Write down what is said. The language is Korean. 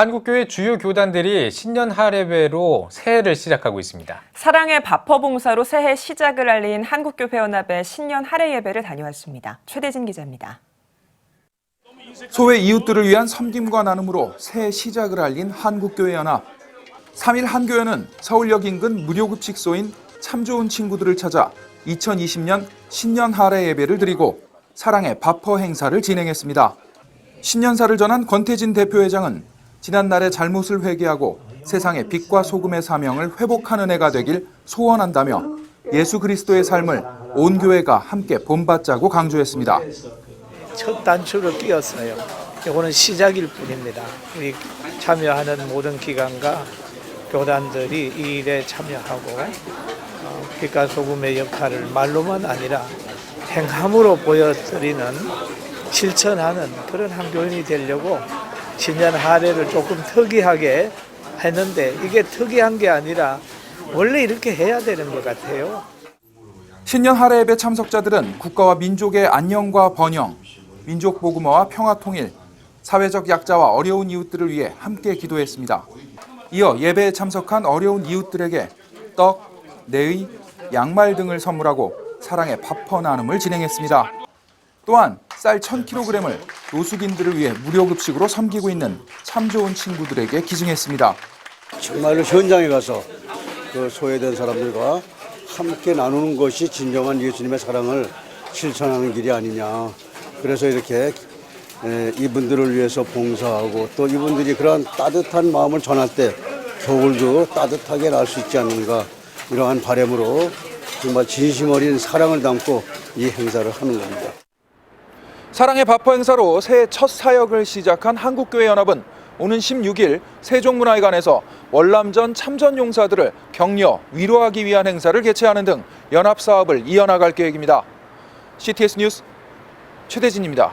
한국교회 주요 교단들이 신년 할애회로 새해를 시작하고 있습니다. 사랑의 바퍼 봉사로 새해 시작을 알린 한국교회연합의 신년 할애 예배를 다녀왔습니다. 최대진 기자입니다. 소외 이웃들을 위한 섬김과 나눔으로 새해 시작을 알린 한국교회연합. 3일 한교회는 서울역 인근 무료급식소인 참 좋은 친구들을 찾아 2020년 신년 할애 예배를 드리고 사랑의 바퍼 행사를 진행했습니다. 신년사를 전한 권태진 대표회장은 지난날의 잘못을 회개하고 세상의 빛과 소금의 사명을 회복하는 해가 되길 소원한다며 예수 그리스도의 삶을 온 교회가 함께 본받자고 강조했습니다. 첫 단추를 끼웠어요. 이거는 시작일 뿐입니다. 우리 참여하는 모든 기관과 교단들이 이 일에 참여하고 어, 빛과 소금의 역할을 말로만 아니라 행함으로 보여드리는 실천하는 그런 한 교인이 되려고 신년 할애를 조금 특이하게 했는데 이게 특이한 게 아니라 원래 이렇게 해야 되는 것 같아요. 신년 할애 예배 참석자들은 국가와 민족의 안녕과 번영, 민족 복음화와 평화 통일, 사회적 약자와 어려운 이웃들을 위해 함께 기도했습니다. 이어 예배에 참석한 어려운 이웃들에게 떡, 내의, 양말 등을 선물하고 사랑의 밥퍼 나눔을 진행했습니다. 또한 쌀 1000kg을 노숙인들을 위해 무료 급식으로 섬기고 있는 참 좋은 친구들에게 기증했습니다. 정말로 현장에 가서 그 소외된 사람들과 함께 나누는 것이 진정한 예수님의 사랑을 실천하는 길이 아니냐. 그래서 이렇게 에, 이분들을 위해서 봉사하고 또 이분들이 그러한 따뜻한 마음을 전할 때 겨울도 따뜻하게 날 수 있지 않는가 이러한 바람으로 정말 진심 어린 사랑을 담고 이 행사를 하는 겁니다. 사랑의 바퍼 행사로 새해 첫 사역을 시작한 한국교회연합은 오는 16일 세종문화회관에서 월남전 참전 용사들을 격려, 위로하기 위한 행사를 개최하는 등 연합 사업을 이어나갈 계획입니다. CTS 뉴스 최대진입니다.